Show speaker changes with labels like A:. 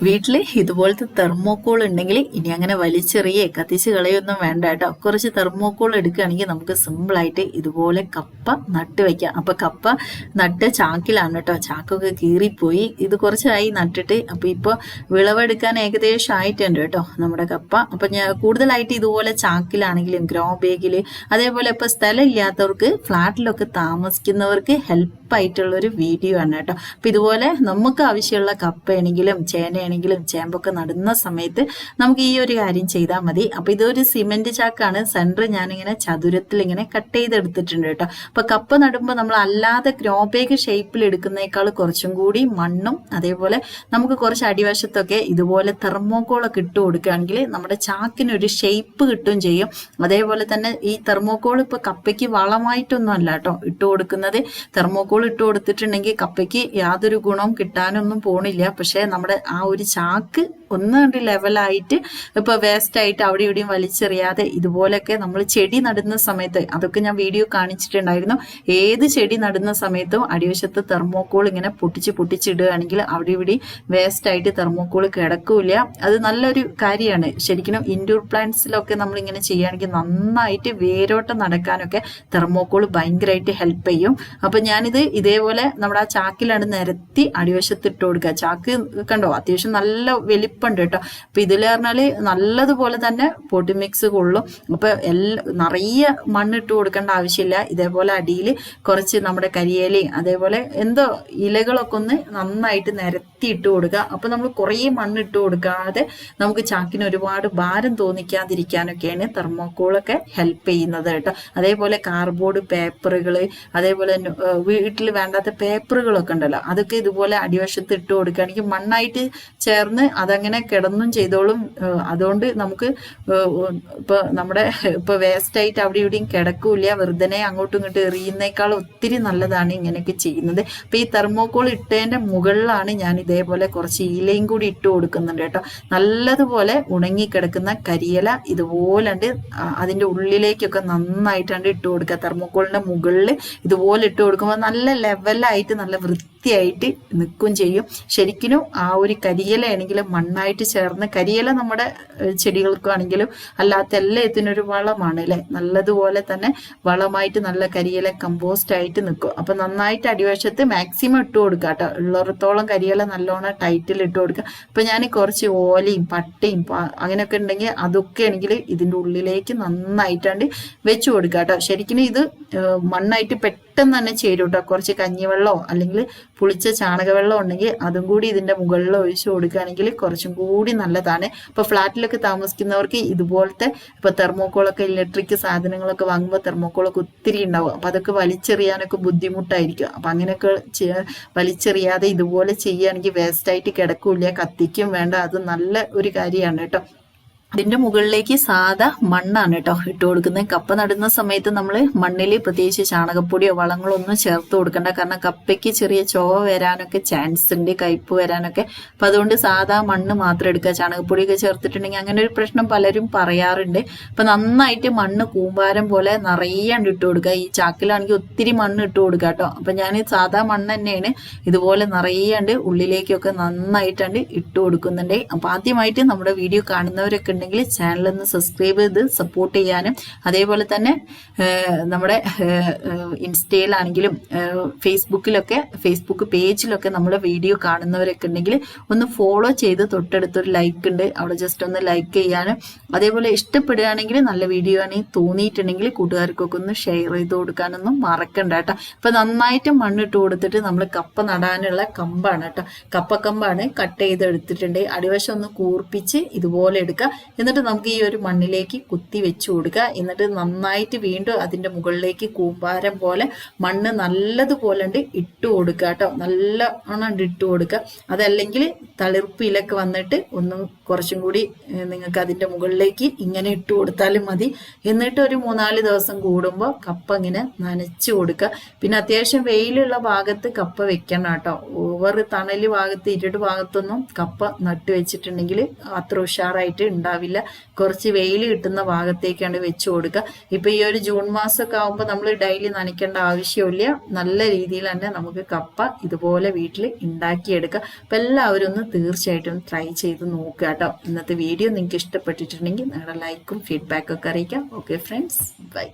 A: വീട്ടിൽ ഇതുപോലത്തെ തെർമോക്കോൾ ഉണ്ടെങ്കിൽ ഇനി അങ്ങനെ വലിച്ചെറിയേ കത്തിച്ച് കളയൊന്നും വേണ്ട കേട്ടോ. കുറച്ച് തെർമോക്കോൾ എടുക്കുകയാണെങ്കിൽ നമുക്ക് സിമ്പിളായിട്ട് ഇതുപോലെ കപ്പ നട്ട് വെക്കാം. അപ്പൊ കപ്പ നട്ട് ചാക്കിലാണ് കേട്ടോ. ചാക്കൊക്കെ കീറിപ്പോയി. ഇത് കുറച്ചായി നട്ടിട്ട്. അപ്പൊ ഇപ്പൊ വിളവെടുക്കാൻ ഏകദേശം ആയിട്ടുണ്ട് കേട്ടോ നമ്മുടെ കപ്പ. അപ്പൊ ഞാൻ കൂടുതലായിട്ട് ഇതുപോലെ ചാക്കിലാണെങ്കിലും ഗ്രോ ബേഗിൽ അതേപോലെ ഇപ്പൊ സ്ഥലം ഇല്ലാത്തവർക്ക് ഫ്ലാറ്റിലൊക്കെ താമസിക്കുന്നവർക്ക് ഹെൽപ്പ് ആയിട്ടുള്ള ഒരു വീഡിയോ ആണ് കേട്ടോ. അപ്പം ഇതുപോലെ നമുക്ക് ആവശ്യമുള്ള കപ്പയാണെങ്കിലും ചേനയാണെങ്കിലും ചേമ്പൊക്കെ നടുന്ന സമയത്ത് നമുക്ക് ഈ ഒരു കാര്യം ചെയ്താൽ മതി. അപ്പം ഇതൊരു സിമെന്റ് ചാക്കാണ്. സെന്റർ ഞാനിങ്ങനെ ചതുരത്തിൽ ഇങ്ങനെ കട്ട് ചെയ്തെടുത്തിട്ടുണ്ട് കേട്ടോ. അപ്പം കപ്പ നടുമ്പോൾ നമ്മൾ അല്ലാതെ ഗ്രോ ഷേപ്പിൽ എടുക്കുന്നേക്കാൾ കുറച്ചും കൂടി മണ്ണും അതേപോലെ നമുക്ക് കുറച്ച് അടിവശത്തൊക്കെ ഇതുപോലെ തെർമോക്കോളൊക്കെ ഇട്ട് കൊടുക്കുകയാണെങ്കിൽ നമ്മുടെ ചാക്കിനൊരു ഷേപ്പ് കിട്ടുകയും ചെയ്യും. അതേപോലെ തന്നെ ഈ തെർമോക്കോൾ ഇപ്പോൾ കപ്പയ്ക്ക് വളമായിട്ടൊന്നും അല്ല കേട്ടോ ഇട്ട് കൊടുക്കുന്നത്. തെർമോക്കോൾ ഇട്ട് കൊടുത്തിട്ടുണ്ടെങ്കിൽ കപ്പയ്ക്ക് യാതൊരു ഗുണവും കിട്ടാനൊന്നും പോണില്ല. പക്ഷെ നമ്മുടെ ആ ഒരു ചാക്ക് ഒന്ന് കണ്ട് ലെവലായിട്ട് ഇപ്പൊ വേസ്റ്റ് ആയിട്ട് അവിടെ ഇവിടെയും വലിച്ചെറിയാതെ ഇതുപോലൊക്കെ നമ്മൾ ചെടി നടുന്ന സമയത്ത് അതൊക്കെ ഞാൻ വീഡിയോ കാണിച്ചിട്ടുണ്ടായിരുന്നു. ഏത് ചെടി നടുന്ന സമയത്തും അടിവശത്ത് തെർമോക്കോൾ ഇങ്ങനെ പൊട്ടിച്ച് പൊട്ടിച്ചിടുകയാണെങ്കിൽ അവിടെ വേസ്റ്റ് ആയിട്ട് തെർമോക്കോൾ കിടക്കൂല അത് നല്ലൊരു കാര്യമാണ്. ശരിക്കും ഇൻഡോർ പ്ലാന്റ്സിലൊക്കെ നമ്മൾ ഇങ്ങനെ ചെയ്യുകയാണെങ്കിൽ നന്നായിട്ട് വേരോട്ടം നടക്കാനൊക്കെ തെർമോക്കോൾ ഭയങ്കരമായിട്ട് ഹെൽപ്പ് ചെയ്യും. അപ്പൊ ഞാനിത് ഇതേപോലെ നമ്മുടെ ആ ചാക്കിലാണ് നിരത്തി അടിവശത്ത് ഇട്ട് കൊടുക്കുക. ചാക്ക് കണ്ടോ? അത്യാവശ്യം നല്ല വലിപ്പുണ്ട് കേട്ടോ. അപ്പൊ ഇതിൽ പറഞ്ഞാൽ നല്ലതുപോലെ തന്നെ പൊടി മിക്സ് കൊള്ളും. അപ്പൊ എല്ലാ നിറയെ മണ്ണിട്ട് കൊടുക്കേണ്ട ആവശ്യമില്ല. ഇതേപോലെ അടിയിൽ കുറച്ച് നമ്മുടെ കരിയേലയും അതേപോലെ എന്തോ ഇലകളൊക്കെ ഒന്ന് നന്നായിട്ട് നിരത്തി ഇട്ട് കൊടുക്കുക. അപ്പൊ നമ്മൾ കുറേ മണ്ണിട്ട് കൊടുക്കാതെ നമുക്ക് ചാക്കിന് ഒരുപാട് ഭാരം തോന്നിക്കാതിരിക്കാനൊക്കെയാണ് തെർമോക്കോളൊക്കെ ഹെൽപ്പ് ചെയ്യുന്നത് കേട്ടോ. അതേപോലെ കാർബോർഡ് പേപ്പറുകൾ അതേപോലെ വീട്ടിൽ വേണ്ടാത്ത പേപ്പറുകളൊക്കെ ഉണ്ടല്ലോ അതൊക്കെ ഇതുപോലെ അടിവശത്ത് ഇട്ട് കൊടുക്കുകയാണെങ്കിൽ മണ്ണായിട്ട് ചേർന്ന് അതങ്ങനെ കിടന്നും ചെയ്തോളും. അതുകൊണ്ട് നമുക്ക് ഇപ്പൊ നമ്മുടെ ഇപ്പൊ വേസ്റ്റ് ആയിട്ട് അവിടെ ഇവിടെയും കിടക്കൂല വെറുതെ അങ്ങോട്ടും ഇങ്ങോട്ടും എറിയുന്നേക്കാൾ ഒത്തിരി നല്ലതാണ് ഇങ്ങനെയൊക്കെ ചെയ്യുന്നത്. അപ്പൊ ഈ തെർമോക്കോൾ ഇട്ടതിന്റെ മുകളിലാണ് ഞാൻ ഇതേപോലെ കുറച്ച് ഇലയും കൂടി ഇട്ട് കൊടുക്കുന്നുണ്ട് കേട്ടോ. നല്ലതുപോലെ ഉണങ്ങിക്കിടക്കുന്ന കരിയില ഇതുപോലുണ്ട്. അതിന്റെ ഉള്ളിലേക്കൊക്കെ നന്നായിട്ടാണ് ഇട്ട് കൊടുക്കുക. തെർമോക്കോളിന്റെ മുകളിൽ ഇതുപോലെ ഇട്ട് കൊടുക്കുമ്പോൾ നല്ല ലെവലായിട്ട് നല്ല വൃത്തിയായിട്ട് നിൽക്കും ചെയ്യും. ശരിക്കും ആ ഒരു കരിയില ആണെങ്കിലും മണ്ണായിട്ട് ചേർന്ന് കരിയില നമ്മുടെ ചെടികൾക്കാണെങ്കിലും അല്ലാത്ത എല്ലാത്തിനും ഒരു വളമാണ് അല്ലെ? നല്ലതുപോലെ തന്നെ വളമായിട്ട് നല്ല കരിയില കമ്പോസ്റ്റ് ആയിട്ട് നിൽക്കും. അപ്പൊ നന്നായിട്ട് അടിവശത്ത് മാക്സിമം ഇട്ട് കൊടുക്കുക കേട്ടോ. ഉള്ളിടത്തോളം കരിയില നല്ലോണം ടൈറ്റിൽ ഇട്ട് കൊടുക്കുക. അപ്പൊ ഞാൻ കുറച്ച് ഓലയും പട്ടയും അങ്ങനെയൊക്കെ ഉണ്ടെങ്കിൽ അതൊക്കെ ആണെങ്കിൽ ഇതിന്റെ ഉള്ളിലേക്ക് നന്നായിട്ടാണ്ട് വെച്ച് കൊടുക്കുക കേട്ടോ. ശരിക്കും ഇത് മണ്ണായിട്ട് പെട്ടെന്ന് തന്നെ ചേരും കേട്ടോ കുറച്ച് കഞ്ഞിവെള്ളമോ അല്ലെങ്കിൽ പുളിച്ച ചാണകവെള്ളം ഉണ്ടെങ്കിൽ അതും കൂടി ഇതിന്റെ മുകളിൽ ഒഴിച്ചു കൊടുക്കുകയാണെങ്കിൽ കുറച്ചും കൂടി നല്ലതാണ്. ഇപ്പൊ ഫ്ലാറ്റിലൊക്കെ താമസിക്കുന്നവർക്ക് ഇതുപോലത്തെ ഇപ്പൊ തെർമോക്കോളൊക്കെ ഇലക്ട്രിക് സാധനങ്ങളൊക്കെ വാങ്ങുമ്പോൾ തെർമോക്കോളൊക്കെ ഒത്തിരി ഉണ്ടാവും. അപ്പൊ അതൊക്കെ വലിച്ചെറിയാനൊക്കെ ബുദ്ധിമുട്ടായിരിക്കും. അപ്പൊ അങ്ങനെയൊക്കെ വലിച്ചെറിയാതെ ഇതുപോലെ ചെയ്യുകയാണെങ്കിൽ വേസ്റ്റ് ആയിട്ട് കിടക്കൂല കത്തിക്കും വേണ്ട. അത് നല്ല ഒരു കാര്യമാണ് കേട്ടോ. ഇതിന്റെ മുകളിലേക്ക് സാധാ മണ്ണാണ് കേട്ടോ ഇട്ട് കൊടുക്കുന്നത്. കപ്പ നടുന്ന സമയത്ത് നമ്മൾ മണ്ണിൽ പ്രത്യേകിച്ച് ചാണകപ്പൊടിയോ വളങ്ങളോ ഒന്നും ചേർത്ത് കൊടുക്കണ്ട. കാരണം കപ്പയ്ക്ക് ചെറിയ ചോവ വരാനൊക്കെ ചാൻസ് ഉണ്ട് കയ്പ് വരാനൊക്കെ. അപ്പൊ അതുകൊണ്ട് സാധാ മണ്ണ് മാത്രം എടുക്കുക. ചാണകപ്പൊടിയൊക്കെ ചേർത്തിട്ടുണ്ടെങ്കിൽ അങ്ങനെ ഒരു പ്രശ്നം പലരും പറയാറുണ്ട്. അപ്പൊ നന്നായിട്ട് മണ്ണ് കൂമ്പാരം പോലെ നിറയാണ്ട് ഇട്ട് കൊടുക്കുക. ഈ ചാക്കിലാണെങ്കിൽ ഒത്തിരി മണ്ണ് ഇട്ട് കൊടുക്കുക കേട്ടോ. അപ്പൊ ഞാൻ സാധാ മണ്ണ് തന്നെയാണ്. ഇതുപോലെ നിറയാണ്ട് ഉള്ളിലേക്കൊക്കെ നന്നായിട്ടാണ്ട് ഇട്ട് കൊടുക്കുന്നുണ്ട്. അപ്പൊ ആദ്യമായിട്ട് നമ്മുടെ വീഡിയോ കാണുന്നവരൊക്കെ ചാനൽ ഒന്ന് സബ്സ്ക്രൈബ് ചെയ്ത് സപ്പോർട്ട് ചെയ്യാനും. അതേപോലെ തന്നെ നമ്മുടെ ഇൻസ്റ്റയിലാണെങ്കിലും ഫേസ്ബുക്കിലൊക്കെ ഫേസ്ബുക്ക് പേജിലൊക്കെ നമ്മുടെ വീഡിയോ കാണുന്നവരൊക്കെ ഉണ്ടെങ്കിൽ ഒന്ന് ഫോളോ ചെയ്ത് തൊട്ടടുത്തൊരു ലൈക്ക് ഉണ്ട്. അവിടെ ജസ്റ്റ് ഒന്ന് ലൈക്ക് ചെയ്യാനും. അതേപോലെ ഇഷ്ടപ്പെടുകയാണെങ്കിൽ നല്ല വീഡിയോ ആണെങ്കിൽ തോന്നിയിട്ടുണ്ടെങ്കിൽ കൂട്ടുകാർക്കൊക്കെ ഒന്ന് ഷെയർ ചെയ്ത് കൊടുക്കാനൊന്നും മറക്കണ്ട കേട്ടോ. അപ്പം നന്നായിട്ട് മണ്ണിട്ട് കൊടുത്തിട്ട് നമ്മൾ കപ്പ നടാനുള്ള കമ്പാണ് കേട്ടോ. കപ്പക്കമ്പാണ് കട്ട് ചെയ്ത് എടുത്തിട്ടുണ്ട് അടിവശം ഒന്ന് കൂർപ്പിച്ച് ഇതുപോലെ എടുക്കുക. എന്നിട്ട് നമുക്ക് ഈ ഒരു മണ്ണിലേക്ക് കുത്തി വെച്ചു കൊടുക്കുക. എന്നിട്ട് നന്നായിട്ട് വീണ്ടും അതിന്റെ മുകളിലേക്ക് കൂമ്പാരം പോലെ മണ്ണ് നല്ലതുപോലെ ഉണ്ട് ഇട്ട് കൊടുക്കുക കേട്ടോ. നല്ല ഉണ്ട് ഇട്ട് കൊടുക്കുക. അതല്ലെങ്കിൽ തളിർപ്പ് ഇലക്ക് വന്നിട്ട് ഒന്ന് കുറച്ചും കൂടി നിങ്ങൾക്ക് അതിന്റെ മുകളിലേക്ക് ഇങ്ങനെ ഇട്ട് കൊടുത്താലും മതി. എന്നിട്ട് ഒരു മൂന്നാൽ ദിവസം കൂടുമ്പോൾ കപ്പ ഇങ്ങനെ നനച്ചു കൊടുക്കുക. പിന്നെ അത്യാവശ്യം വെയിലുള്ള ഭാഗത്ത് കപ്പ വെക്കണം കേട്ടോ. ഓവർ തണൽ ഭാഗത്ത് ഇരുട് ഭാഗത്തൊന്നും കപ്പ നട്ടു വെച്ചിട്ടുണ്ടെങ്കിൽ അത്ര ഉഷാറായിട്ട് ഉണ്ടാവില്ല. ഉണ്ടാവില്ല. കുറച്ച് വെയിൽ കിട്ടുന്ന ഭാഗത്തേക്കാണ് വെച്ച് കൊടുക്കുക. ഇപ്പൊ ഈ ഒരു ജൂൺ മാസമൊക്കെ ആകുമ്പോൾ നമ്മൾ ഡെയിലി നനയ്ക്കേണ്ട ആവശ്യമില്ല. നല്ല രീതിയിൽ തന്നെ നമുക്ക് കപ്പ ഇതുപോലെ വീട്ടിൽ ഉണ്ടാക്കിയെടുക്കുക അപ്പൊ എല്ലാവരും ഒന്ന് തീർച്ചയായിട്ടും ട്രൈ ചെയ്ത് നോക്കുക കേട്ടോ. ഇന്നത്തെ വീഡിയോ നിങ്ങൾക്ക് ഇഷ്ടപ്പെട്ടിട്ടുണ്ടെങ്കിൽ നിങ്ങളുടെ ലൈക്കും ഫീഡ്ബാക്കും ഒക്കെ അറിയിക്കാം. Okay friends bye